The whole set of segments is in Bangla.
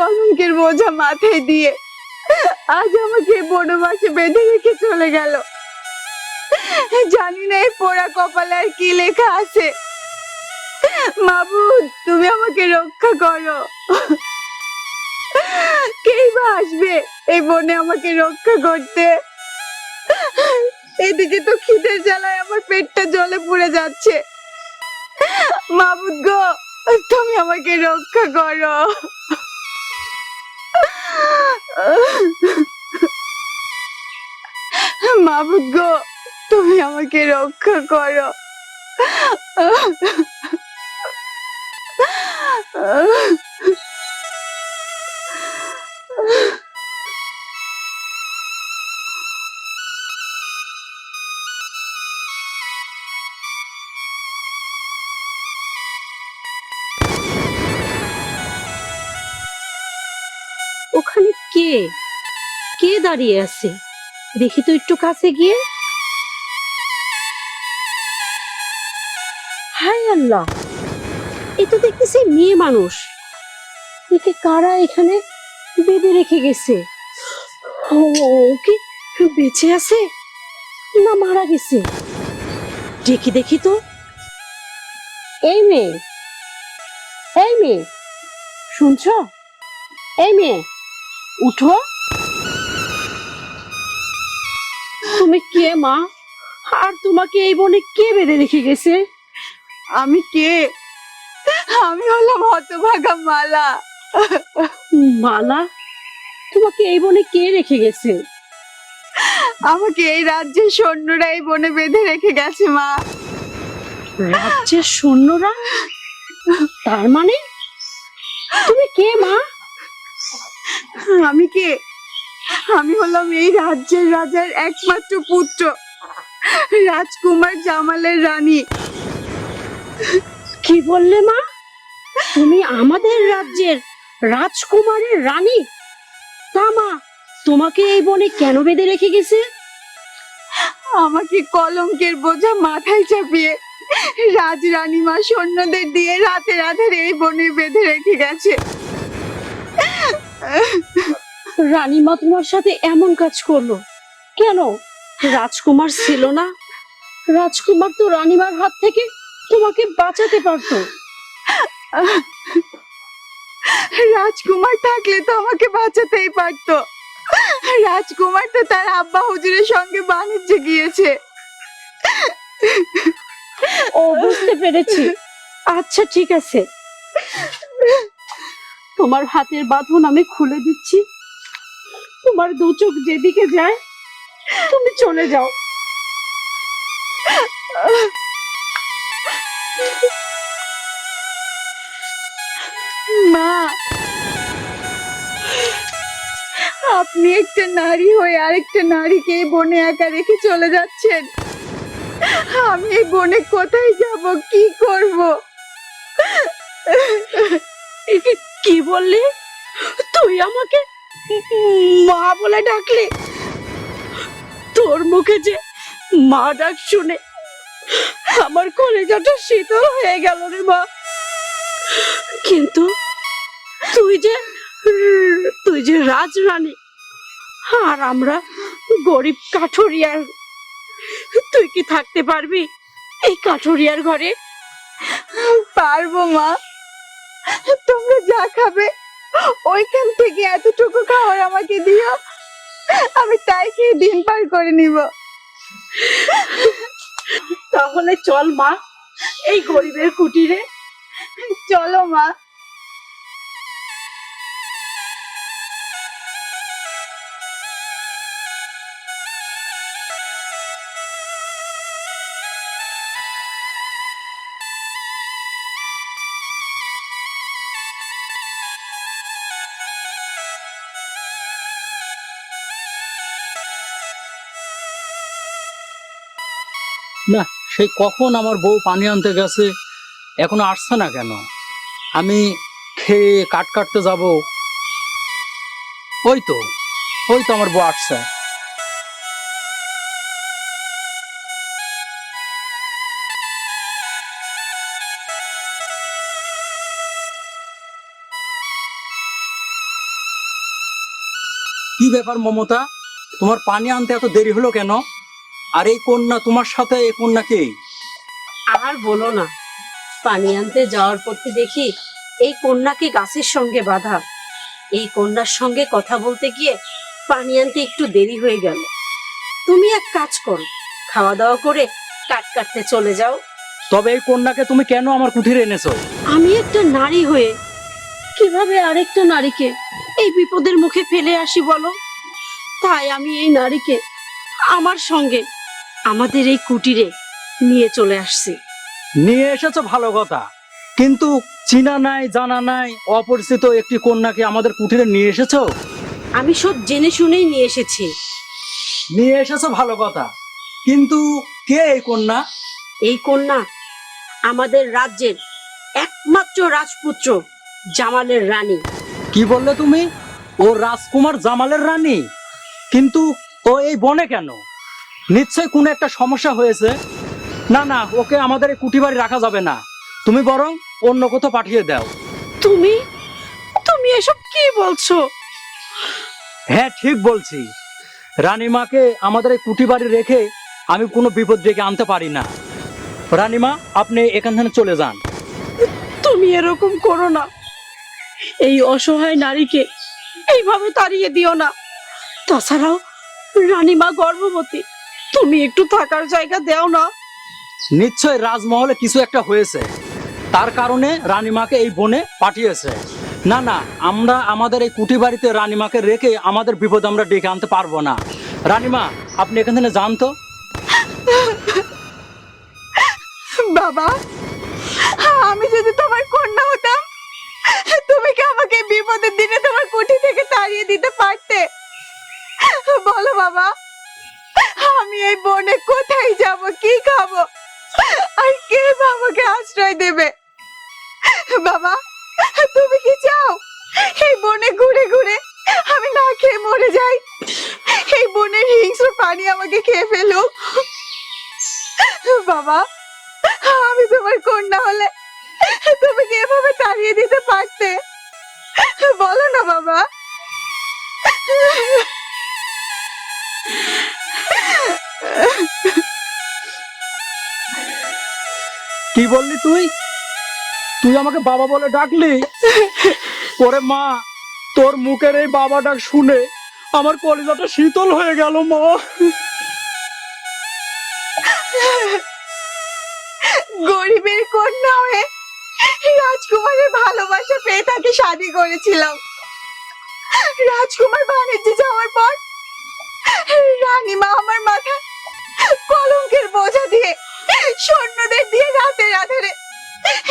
কলঙ্কের বোঝা মাথায় দিয়ে আজ আমাকে বনবাসে বেঁধে রেখে চলে গেল। জানি না এই পোড়া কপালে আর কি লেখা আছে। মাবুদ, তুমি আমাকে রক্ষা করো। বা আসবে এই বনে আমাকে রক্ষা করতে? এদিকে তো খিদের জ্বালায় আমার পেটটা জলে পুড়ে যাচ্ছে। মাবুদ গো, তুমি আমাকে রক্ষা করো। মাবুদ গো তুমি আমাকে রক্ষা করো ওখানে কে? কে দাঁড়িয়ে আছে? দেখি তো একটু কাছে গিয়ে। হাই আল্লাহ! এ তো দেখতেছি মেয়ে মানুষ। একে কারা এখানে বেঁধে রেখে গেছে? ও কি বেঁচে আছে? না মারা গেছে? দেখি দেখি তো। এই মেয়ে। এই মেয়ে। শুনছো? এই মেয়ে। উঠো। তুমি কে মা? আর তোমাকে এই বনে কে বেঁধে রেখে গেছে? আমি কে? আমি হলাম হতভাগা মালা। মালা? তোমাকে এই বনে কে রেখে গেছে? আমাকে এই রাজ্যের সৈন্যরা এই বনে বেঁধে রেখে গেছে মা। রাজ্যের সৈন্যরা? তার মানে? তুমি কে মা? আমি কে? আমি হলাম এই রাজ্যের রাজার একমাত্র পুত্র রাজকুমার জামালের রানী। কি বললে মা? তুমি আমাদের রাজ্যের রাজকুমারের রানী? তা মা তোমাকে এই বনে কেন বেঁধে রেখে গেছে? আমাকে কলঙ্কের বোঝা মাথায় চাপিয়ে রাজ রানীমা সৈন্যদের দিয়ে রাতে রাতে এই বনে বেঁধে রেখে গেছে। রানীমা তোমার সাথে এমন কাজ করল। কেন? রাজকুমার ছিল না। রাজকুমার তো রানীমার হাত থেকে তোমাকে বাঁচাতে পারতো। রাজকুমার থাকলে তো আমাকে বাঁচাতেই পারতো। রাজকুমার তো তার আব্বা হুজুরের সঙ্গে বাণিজ্যে গিয়েছে। ও বুঝতে পেরেছি। আচ্ছা ঠিক আছে। তোমার হাতের বাঁধন আমি খুলে দিচ্ছি। তোমার দু চোখ যেদিকে যায়, তুমি চলে যাও। মা, আপনি একটা নারী হয়ে আরেকটা নারীকে এই বনে একা রেখে চলে যাচ্ছেন। আমি এই বনে কোথায় যাব, কি করব? কি বললি? তুই আমাকে মা বলে ডাকলি? তোর মুখে যে মা ডাক শুনে আমার কলেজাটা শীতল হয়ে গেল রে মা। কিন্তু তুই যে তুই যে রাজরানী, আর আমরা গরিব কাঠুরিয়ার, তুই কি থাকতে পারবি এই কাঠুরিয়ার ঘরে? পারব মা। তোমরা যা খাবে ওইখান থেকে এতটুকু খাবার আমাকে দিও। আমি তাই খেয়ে দিন পার করে নিব। তাহলে চল মা এই গরিবের কুটিরে। চলো মা। সেই কখন আমার বউ পানি আনতে গেছে, এখনও আসছে না কেন? আমি খেয়ে কাট কাটতে যাব। ওই তো ওই তো আমার বউ আসছে। কি ব্যাপার মমতা? তোমার পানি আনতে এত দেরি হলো কেন? আর এই কন্যা তোমার সাথে এই কন্যা কে? আর বলো না। পানি আনতে যাওয়ার পথে দেখি এই কন্যাকে গাছের সঙ্গে বাঁধা। এই কন্যার সঙ্গে কথা বলতে গিয়ে পানি আনতে একটু দেরি হয়ে গেল। তুমি এক কাজ করো খাওয়া দাওয়া করে কাট কাটতে চলে যাও। তবে এই কন্যাকে তুমি কেন আমার কুঠিরে এনেছো? আমি একটা নারী হয়ে কীভাবে আরেকটা নারীকে এই বিপদের মুখে ফেলে আসি বলো? তাই আমি এই নারীকে আমার সঙ্গে আমাদের এই কুটিরে নিয়ে চলে আসছি। নিয়ে এসেছ ভালো কথা। কিন্তু চিনা নাই জানা নাই অপরিচিত একটি কন্যাকে আমাদের কুটিরে নিয়ে এসেছ? আমি সব জেনে শুনেই নিয়ে এসেছি। নিয়ে এসেছ ভালো কথা। কিন্তু কে এই কন্যা? এই কন্যা আমাদের রাজ্যের একমাত্র রাজপুত্র জামালের রানী। কি বললে তুমি? ও রাজকুমার জামালের রানী। কিন্তু ও এই বনে কেন? নিশ্চয় কোনো একটা সমস্যা হয়েছে। না না ওকে আমাদের এই কুটি বাড়ি রাখা যাবে না। তুমি বরং অন্য কোথাও পাঠিয়ে দাও। তুমি? তুমি এসব কি বলছো? হ্যাঁ ঠিক বলছি। রানীমাকে আমাদের এই কুটি বাড়ি রেখে আমি কোনো বিপদ ডেকে আনতে পারি না। রানীমা আপনি এখান থেকে চলে যান। তুমি এরকম করো না। এই অসহায় নারীকে এইভাবে তাড়িয়ে দিও না। তাছাড়াও রানীমা গর্ভবতী। তুমি একটু থাকার জায়গা দাও না। নিশ্চয় রাজমহলে কিছু একটা হয়েছে। তার কারণে রানীমাকে এই বনে পাঠিয়েছে। না না আমরা আমাদের এই কুটি বাড়িতে রানীমাকে রেখে আমাদের বিপদ আমরা ডেকে আনতে পারব না। রানীমা আপনি এখান থেকে যান তো। বাবা আমি যদি তোমার কন্যা হতাম তুমি কি আমাকে বিপদের দিনে তোমার কুঠি থেকে তাড়িয়ে দিতে পারতে? বলো বাবা। আমি এই বনে কোথায় যাব? কি খাব? আর কে বাবাকে আশ্রয় দেবে? বাবা, তুমি কি চাও? এই বনে ঘুরে ঘুরে আমি না খেয়ে মরে যাই। এই বনের হিংস্র পানি আমাকে খেয়ে ফেলুক। বাবা, আমি তোমার কন্যা হলে তুমি কি এভাবে তাড়িয়ে দিতে পারতে? বলো না, বাবা। কি বললি তুই? তুই আমাকে বাবা বলে ডাকলি? ওরে মা, তোর মুখের এই বাবা ডাক শুনে আমার কলিজাটা শীতল হয়ে গেল, মা। গরিবের কন্যা হয়ে রাজকুমারের ভালোবাসা পেয়ে তাকে শাদি করেছিলাম। রাজকুমার বাণিজ্যে যাওয়ার পর রানীমা সৈন্যদের দিয়ে রাতে রাধারে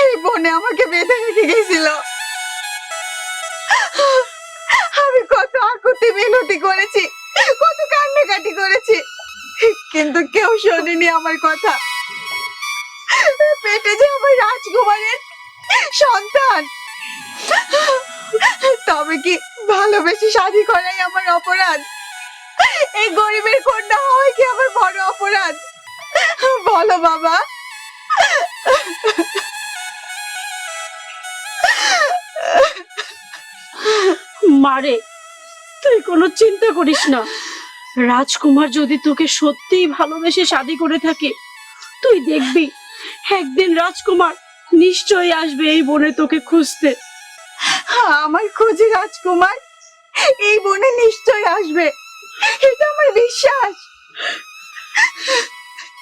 এই বনে আমাকে বেঁধে রেখে গেছিল। আমি কত আকুতি মিনতি করেছি, কত কান্নাকাটি করেছি, কিন্তু কেউ শোনেনি আমার কথা। পেটে যে আমার রাজকুমারের সন্তান, তবে কি ভালোবেসে শাদি করাই আমার অপরাধ? এই গরিবের কন্যা হওয়াই কি আমার বড় অপরাধ? বলো বাবা। মারে তুই কোনো চিন্তা করিস না। রাজকুমার যদি তোকে সত্যিই ভালোবেসে শাদি করে থাকে তুই দেখবি একদিন রাজকুমার নিশ্চয়ই আসবে এই বনে তোকে খুঁজতে। আমার খোঁজে রাজকুমার এই বনে নিশ্চয় আসবে। এটা আমার বিশ্বাস।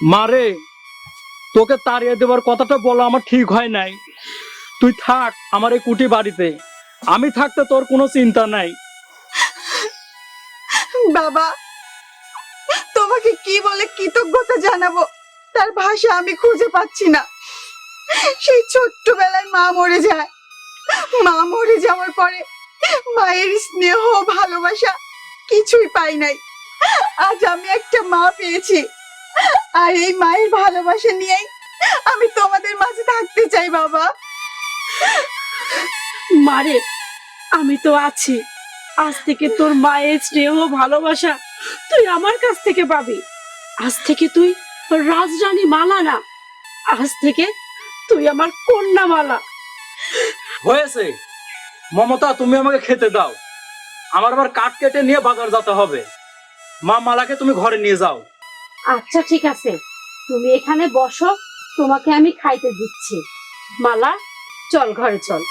মারে তোকে তাড়িয়ে দেওয়ার কথাটা বলা আমার ঠিক হয় নাই। তুই থাক আমার এই কুটি বাড়িতে। আমি থাকতে তোর কোনো চিন্তা নাই। বাবা, তোমাকে কি বলে কৃতজ্ঞতা জানাব? তার ভাষা আমি খুঁজে পাচ্ছি না। সেই ছোট্টবেলায় মা মরে যায়। মা মরে যাওয়ার পরে মায়ের স্নেহ ভালোবাসা কিছুই পাই নাই। আজ আমি একটা মা পেয়েছি। আর এই মায়ের ভালোবাসা নিয়েই আমি তোমাদের মাঝে থাকতে চাই বাবা। মারে আমি তো আছি। আজ থেকে তোর মায়ের স্নেহ ভালোবাসা তুই আমার কাছ থেকে পাবি। আজ থেকে তুই রাজরানী মালা না আজ থেকে তুই আমার কন্যা মালা। হয়েছে। মমতা তুমি আমাকে খেতে দাও। আমার আবার কাঠ কেটে নিয়ে বাজার যেতে হবে। মা মালাকে তুমি ঘরে নিয়ে যাও। আচ্ছা ঠিক আছে। তুমি এখানে বসো, তোমাকে আমি খাইতে দিচ্ছি। মালা, চল ঘরে চল।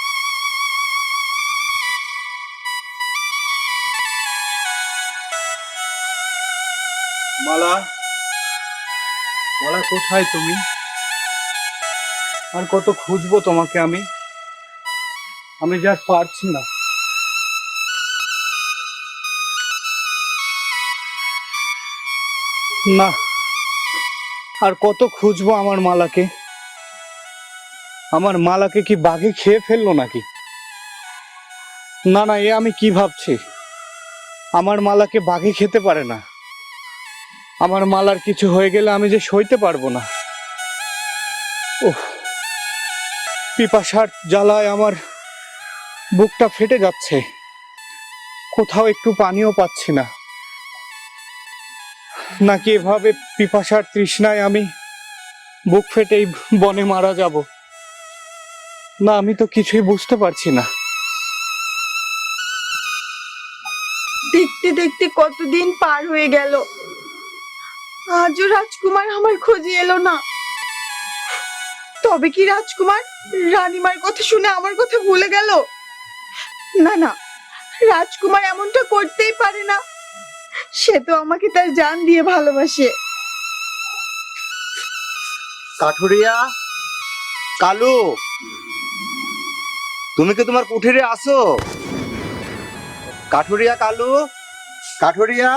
মালা মালা, কোথায় তুমি? আর কত খুঁজবো তোমাকে আমি? আমি যা পারছি না। না আর কত খুঁজবো আমার মালাকে? আমার মালাকে কি বাঘে খেয়ে ফেলল নাকি? না না, এ আমি কি ভাবছি? আমার মালাকে বাঘে খেতে পারে না। আমার মালার কিছু হয়ে গেলে আমি যে সইতে পারব না। ওহ পিপাসার জ্বালায় আমার বুকটা ফেটে যাচ্ছে। কোথাও একটু পানিও পাচ্ছি না। নাকি এভাবে পিপাসার তৃষ্ণায় আমি বুক ফেটেই বনে মারা যাব? না, আমি তো কিছুই বুঝতে পারছি না। দেখতে দেখতে কতদিন পার হয়ে গেল। আজও রাজকুমার আমার খোঁজে এলো না। তবে কি রাজকুমার রানীমার কথা শুনে আমার কথা ভুলে গেল? না না, রাজকুমার এমনটা করতেই পারে না। সে তো আমাকে তার জান দিয়ে ভালোবাসে। কাঠুরিয়া কালু তুমি কি তোমার কুঠিরে আসো? কাঠুরিয়া কালু কাঠুরিয়া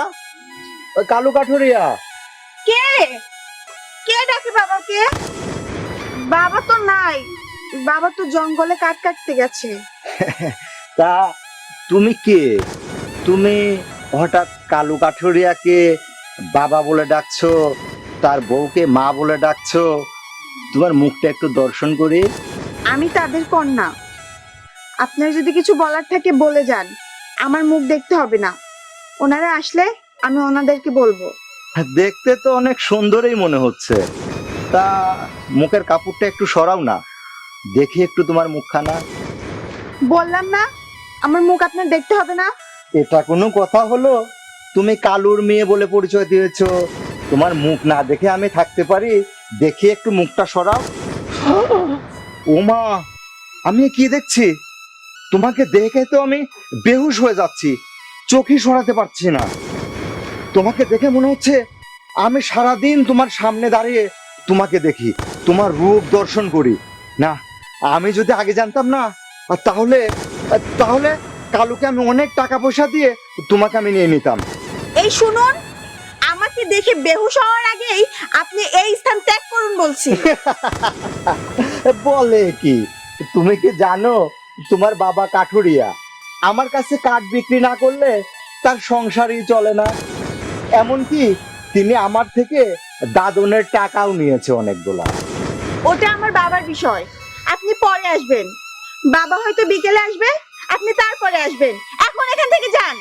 ওই কালু কাঠুরিয়া। কে? কে ডাকে বাবা কে বাবা তো নাই বাবা তো জঙ্গলে কাঠ কাটতে গেছে। তা তুমি কে? তুমি হঠাৎ কালু কাঠুরিয়াকে বাবা বলে ডাকছো তার বউকে মা বলে ডাকছো তোমার মুখটা একটু দর্শন করি। আমি তাদের কন্যা। আপনার যদি কিছু বলার থাকে বলে যান আমার মুখ দেখতে হবে না। ওনারা আসলে আমি ওনাদেরকে বলব। দেখতে তো অনেক সুন্দরই মনে হচ্ছে। তা মুখের কাপড়টা একটু সরাও না। দেখি একটু তোমার মুখখানা। বললাম না আমার মুখ আপনার দেখতে হবে না। এটা কোনো কথা হলো? তুমি কালুর মেয়ে বলে পরিচয় দিয়েছ। তোমার মুখ না দেখে আমি থাকতে পারি। দেখি একটু মুখটা সরাও। ওমা আমি কি দেখছি? তোমাকে দেখে তো আমি বেহুশ হয়ে যাচ্ছি। চোখই সরাতে পারছি না। তোমাকে দেখে মনে হচ্ছে আমি সারাদিন তোমার সামনে দাঁড়িয়ে তোমাকে দেখি, তোমার রূপ দর্শন করি। না, আমি যদি আগে জানতাম না, তাহলে তাহলে কালুকে আমি অনেক টাকা পয়সা দিয়ে তোমাকে আমি নিয়ে নিতাম। এই শুনুন আমাকে দেখে বেহুশ হওয়ার আগেই আপনি এই স্থান ত্যাগ করুন বলছি। বলে কি? তুমি কি জানো তোমার বাবা কাঠুরিয়া আমার কাছে কাঠ বিক্রি না করলে তার সংসারই চলে না। এমনকি তিনি আমার থেকে দাদনের টাকাও নিয়েছে অনেকগুলা। ওটা আমার বাবার বিষয়। আপনি পরে আসবেন। বাবা হয়তো বিকেলে আসবে আপনি তারপরে আসবেন। এখন এখান থেকে যান।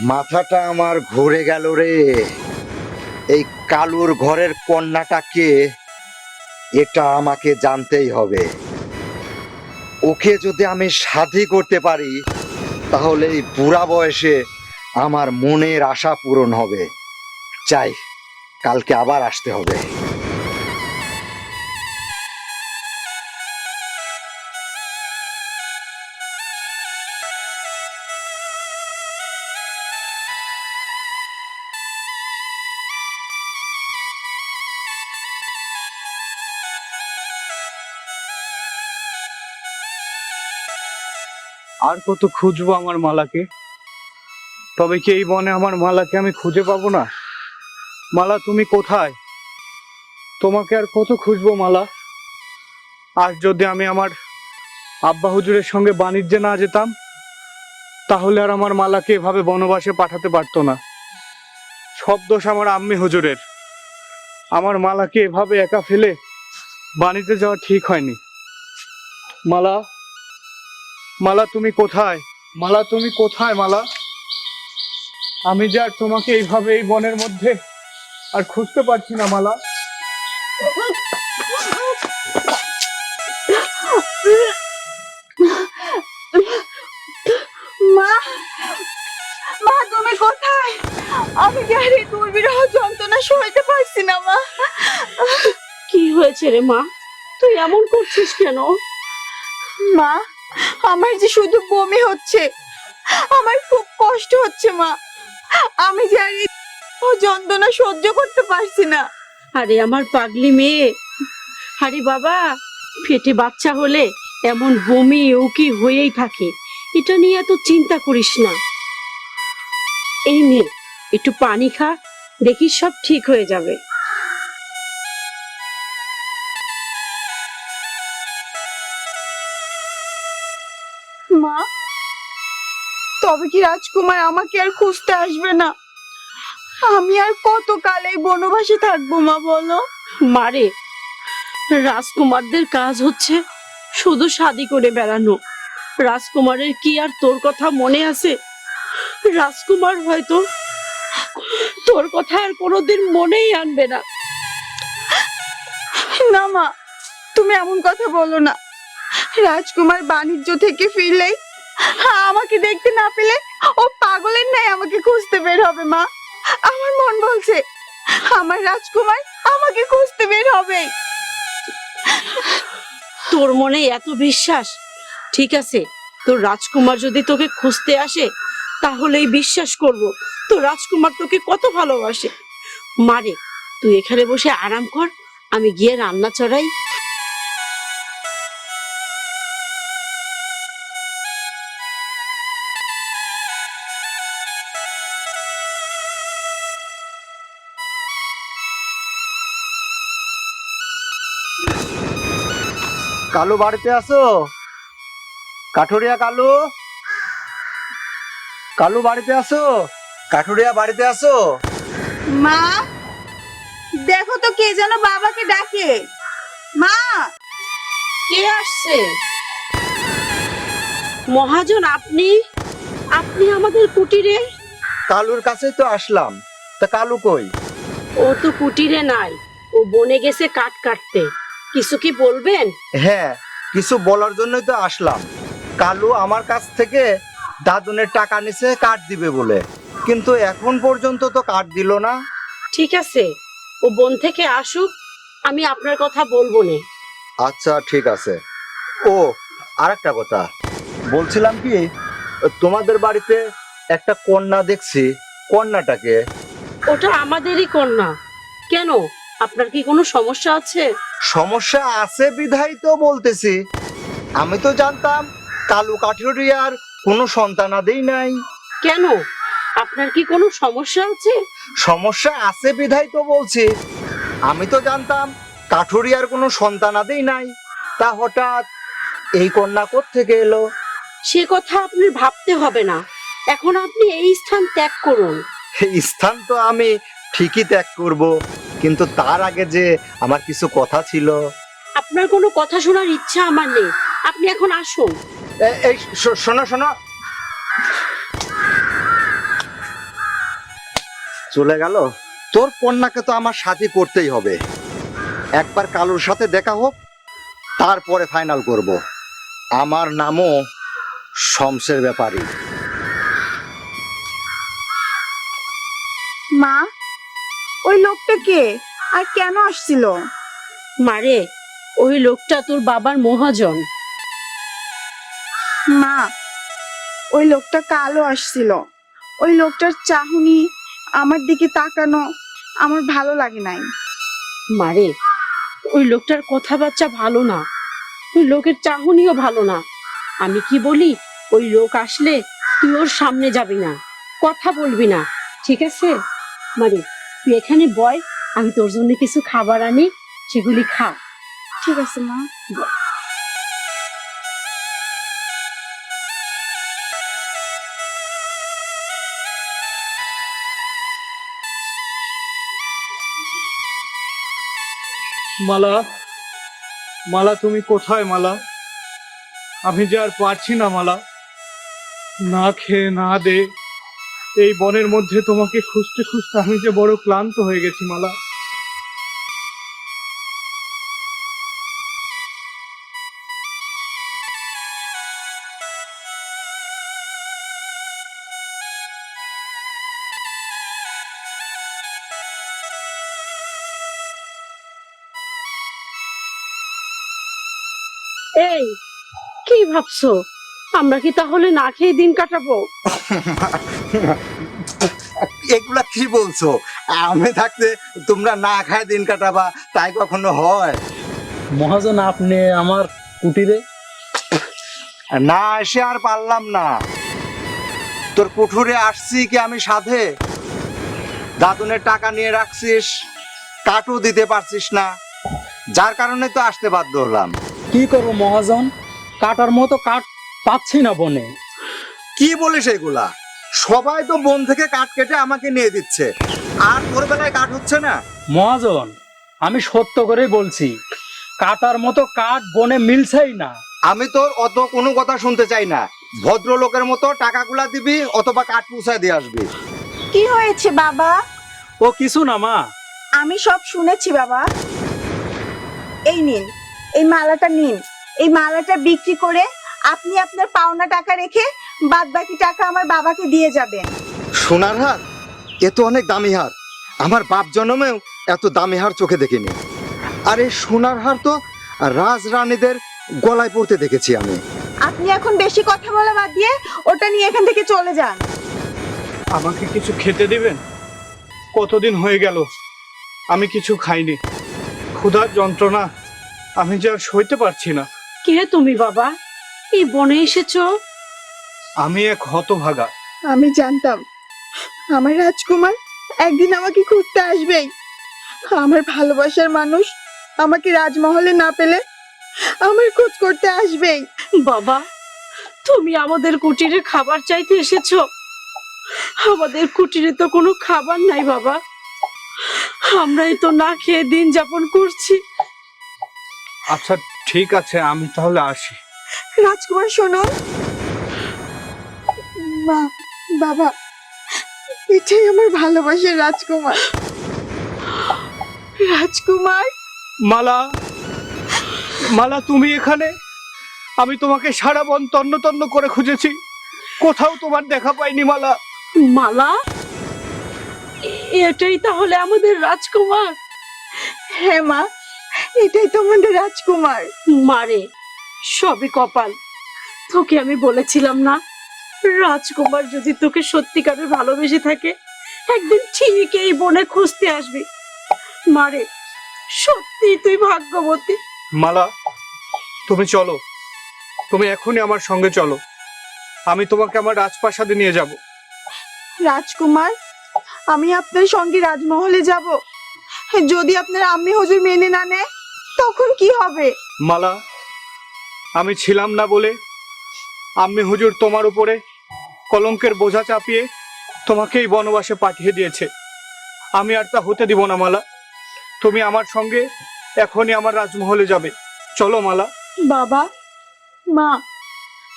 মাথাটা আমার ঘুরে গেল রে। এই কালুর ঘরের কন্যাটাকে এটা আমাকে জানতেই হবে। ওকে যদি আমি সাথী করতে পারি, তাহলে এই বুড়া বয়সে আমার মনের আশা পূরণ হবে। চাই কালকে আবার আসতে হবে। আর কত খুঁজবো আমার মালাকে? তবে কি এই বনে আমার মালাকে আমি খুঁজে পাবো না? মালা, তুমি কোথায়? তোমাকে আর কত খুঁজবো মালা? আজ যদি আমি আমার আব্বা হুজুরের সঙ্গে বাণিজ্যে না যেতাম, তাহলে আর আমার মালাকে এভাবে বনবাসে পাঠাতে পারতো না। সব দোষ আমার আম্মি হুজুরের। আমার মালাকে এভাবে একা ফেলে বাণিজ্যে যাওয়া ঠিক হয়নি। মালা মালা তুমি কোথায়? মালা তুমি কোথায় মালা? আমি যে আর তোমাকে এইভাবে এই বনের মধ্যে আর খুঁজতে পারছি না মালা। মা মা তুমি কোথায়? আমি আর এই দুর্বিরহ যন্ত্রণা সইতে পারছি না মা। কি হয়েছে রে মা? তুই এমন করছিস কেন? মা আমার যে শুধু বমি হচ্ছে, আমার খুব কষ্ট হচ্ছে, মা। আমি আর ও যন্ত্রণা সহ্য করতে পারছি না। আরে আমার পাগলি মেয়ে, আরে বাবা, ফেটে বাচ্চা হলে এমন বমি উকি হয়েই থাকে, এটা নিয়ে এত চিন্তা করিস না। এই নে, একটু পানি খা দেখিস সব ঠিক হয়ে যাবে। তবে কি রাজকুমার আমাকে আর খুঁজতে আসবে না। আমি আর কত কাল এই বনবাসে থাকব মা বলো? মারে রাজকুমারদের কাজ হচ্ছে শুধু শাদি করে বেড়ানো। রাজকুমারের কি আর তোর কথা মনে আছে? রাজকুমার হয়তো তোর কথা আর কোনোদিন মনেই আনবে না। না মা তুমি এমন কথা বলো না। রাজকুমার বাণিজ্য থেকে ফিরলেই আমাকে দেখতে না পেলে ও পাগলের ন্যায় আমাকে খুঁজতে বের হবে, মা। আমার মন বলছে, আমার রাজকুমার আমাকে খুঁজতে বের হবে। তোর মনে এত বিশ্বাস? ঠিক আছে, তোর রাজকুমার যদি তোকে খুঁজতে আসে, তাহলেই বিশ্বাস করব। তো রাজকুমার তোকে কত ভালোবাসে। মারে, তুই এখানে বসে আরাম কর, আমি গিয়ে রান্না চড়াই কালু বাড়িতে আসো কাঠুরিয়া কালু? কালু বাড়িতে আসো কাঠুরিয়া বাড়িতে আসো মা দেখো তো কে যেন বাবাকে ডাকে। মা কে আসছে? মহাজন আপনি? আপনি আমাদের কুটিরে? কালুর কাছে তো আসলাম। তা কালু কই? ও তো কুটিরে নাই। ও বনে গেছে কাঠ কাটতে। কিছু কি বলবেন? হ্যাঁ কিছু বলার জন্যই তো আসলাম। কালু আমার কাছ থেকে দাদুনের টাকা নিছে কাঠ দিবে বলে। কিন্তু এখন পর্যন্ত তো কাঠ দিল না। ঠিক আছে ও বন থেকে আসুক আমি আপনার কথা বলব না। আচ্ছা ঠিক আছে। ও আর একটা কথা। বলছিলাম কি তোমাদের বাড়িতে একটা কন্যা দেখছি। কন্যাটাকে ওটা আমাদেরই কন্যা। কেন? আপনার কি কোনো সমস্যা আছে? সমস্যা আছে বিধাই তো বলতেছি। আমি তো জানতাম কালু কাঠুরিয়ার কোনো সন্তানাদেই নাই। কেন? আপনার কি কোনো সমস্যা আছে? সমস্যা আছে বিধাই তো বলছি। আমি তো জানতাম কাঠুরিয়ার কোনো সন্তানাদেই নাই। তা হঠাৎ এই কন্যা থেকে এলো? সে কথা আপনি ভাবতে হবে না। এখন আপনি এই স্থান ত্যাগ করুন। এই স্থান তো আমি ঠিকই ত্যাগ করব। কিন্তু তার আগে যে আমার কিছু কথা ছিল। আপনার কোনো কথা শোনার ইচ্ছা আমার নেই। আপনি এখন আসুন। এই শোনো শোনো। চলে গেল? তোর কন্যাকে তো আমার সাথে করতেই হবে। একবার কালুর সাথে দেখা হোক তারপরে ফাইনাল করব। আমার নামও শমসের ব্যাপারী। ওই লোকটা কে? আর কেন আসছিল? মারে ওই লোকটা তোর বাবার মহাজন। মা ওই লোকটা কালো আসছিল। ওই লোকটার চাহনি আমার দিকে তাকানো আমার ভালো লাগে নাই। মারে ওই লোকটার কথাবার্তা ভালো না। ওই লোকের চাহনিও ভালো না। আমি কি বলি ওই লোক আসলে তুই ওর সামনে যাবি না। কথা বলবি না ঠিক আছে? মারে। তুই এখানে বয় আমি তোর জন্য কিছু খাবার আনি সেগুলি খা। ঠিক আছে মা। মালা মালা তুমি কোথায় মালা? আমি যে আর পারছি না মালা। না খেয়ে না দে। এই বনের মধ্যে তোমাকে খুঁজতে খুঁজতে আমি যে বড় ক্লান্ত হয়ে গেছি, মালা। এই, কি ভাবছ? আমরা কি তাহলে না খেয়ে দিন কাটাবো? এগুলা কি বলছো? আমি থাকতে তোমরা না খায় দিন কাটাবা তাই কখনো হয়? মহাজন আপনি আমার কুটিরে? না এসে আর পারলাম না। তোর কুঠুরে আসছি কি আমি সাধে? দাদুনের টাকা নিয়ে রাখছিস কাটও দিতে পারছিস না। যার কারণে তো আসতে বাধ্য হলাম। কি করব মহাজন? কাটার মতো কাঠ পাচ্ছি না বনে। কি বলিস এগুলা? সবাই তো বন থেকে কাঠ কেটে আমাকে নিয়ে দিচ্ছে। আর ভোরবেলায় কাঠ হচ্ছে না? মহাজন আমি সত্য করেই বলছি কাটার মতো কাঠ বনে মিলছেই না। আমি তোর অত কোনো কথা শুনতে চাই না। ভদ্রলোকের মতো টাকাগুলা দিবি অথবা কাঠ পুষায় দিয়ে আসবি। কি হয়েছে বাবা? ও কিছু না মা। আমি সব শুনেছি বাবা। এই নিন এই মালাটা নিন। এই মালাটা বিক্রি করে আপনি আপনার পাওনা টাকা রেখে বাদ বাকি টাকা আমার বাবাকে দিয়ে যাবেন। সোনার হার? এ তো অনেক দামি হার। আমার বাপ জন্মেও এত দামি হার চোখে দেখিনি। আর এই সোনার হার তো রাজ রানীদের গলায় পড়তে দেখেছি আমি। আপনি এখন বেশি কথা বলা বাদ দিয়ে ওটা নিয়ে এখান থেকে চলে যান। আমাকে কিছু খেতে দিবেন? কতদিন হয়ে গেল? আমি কিছু খাইনি। ক্ষুধার যন্ত্রণা আমি যে আর সইতে পারছি না। কে তুমি বাবা? এই বনে এসেছ? আমি এক হতভাগা। আমি জানতাম আমার রাজকুমার একদিন আমাকে খুঁজতে আসবেই। আমার ভালোবাসার মানুষ আমাকে রাজমহলে না পেলে আমার খোঁজ করতে আসবেই। বাবা তুমি আমাদের কুটিরে খাবার চাইতে এসেছ? আমাদের কুটিরে তো কোনো খাবার নাই বাবা। আমরাই তো না খেয়ে দিন যাপন করছি। আচ্ছা ঠিক আছে আমি তাহলে আসি। রাজকুমার শোনো। মা বাবা এটাই আমার ভালোবাসার রাজকুমার। রাজকুমার? মালা মালা তুমি এখানে? আমি তোমাকে সারা বন তন্ন তন্ন করে খুঁজেছি। কোথাও তোমার দেখা পাইনি মালা। মালা? এটাই তাহলে আমাদের রাজকুমার। হ্যাঁ মা এটাই তোমাদের রাজকুমার। মারে সবই কপাল। তোকে আমি বলেছিলাম না রাজকুমার যদি তোকে সত্যিকারের ভালোবেসে থাকে একদিন ঠিক এই বনে খুঁজতে আসবি। মারে সত্যি তুই ভাগ্যবতী। মালা তুমি চলো। তুমি এখনই আমার সঙ্গে চলো। আমি তোমাকে আমার রাজপ্রাসাদে নিয়ে যাব। রাজকুমার আমি আপনার সঙ্গে রাজমহলে যাব। যদি আপনার আম্মি হুজুর মেনে না নেয় তখন কি হবে? মালা আমি ছিলাম না বলে আমি হুজুর তোমার উপরে কলঙ্কের বোঝা চাপিয়ে তোমাকে এই বনবাসে পাঠিয়ে দিয়েছে। আমি আর তা হতে দিব না মালা। তুমি আমার সঙ্গে এখনই আমার রাজমহলে যাবে। চলো মালা। বাবা মা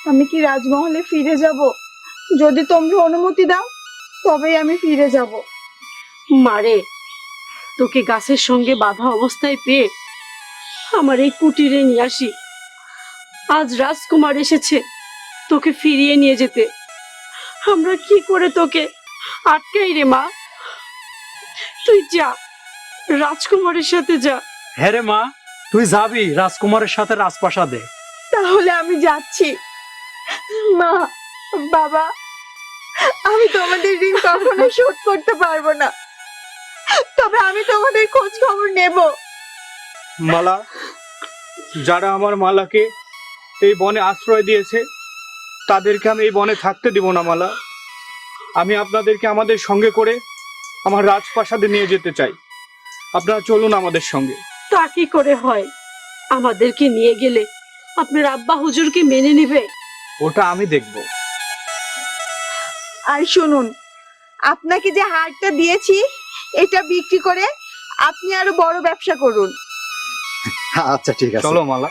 আমি কি রাজমহলে ফিরে যাব? যদি তোমরা অনুমতি দাও তবেই আমি ফিরে যাব। মারে তোকে গাছের সঙ্গে বাঁধা অবস্থায় পেয়ে আমার এই কুটিরে নিয়ে আসি। আজ রাজকুমার এসেছে তোকে ফিরিয়ে নিয়ে যেতে। আমরা কি করে তোকে আটকাই রে মা? তুই যা রাজকুমারের সাথে যা। হ্যাঁ রে মা তুই যাবি রাজকুমারের সাথে রাজপ্রাসাদে। তাহলে আমি যাচ্ছি। মা বাবা আমি তোমাদের ঋণ কখনো শোধ করতে পারব না। তবে আমি তোমাদের খোঁজ খবর নেব। মালা যারা আমার মালাকে এই বনে আশ্রয় দিয়েছে। তাদেরকে আমি এই বনে থাকতে দিব না মালা। আমি আপনাদেরকে আমাদের সঙ্গে করে আমার রাজপ্রাসাদে নিয়ে যেতে চাই। আপনারা চলুন আমাদের সঙ্গে। তা কি করে হয়? আমাদেরকে নিয়ে গেলে আপনার আব্বা হুজুরকে মেনে নেবে? ওটা আমি দেখব। আর শুনুন আপনাকে যে হারটা দিয়েছি এটা বিক্রি করে আপনি আরও বড় ব্যবসা করুন। আচ্ছা ঠিক আছে। চলো মালা।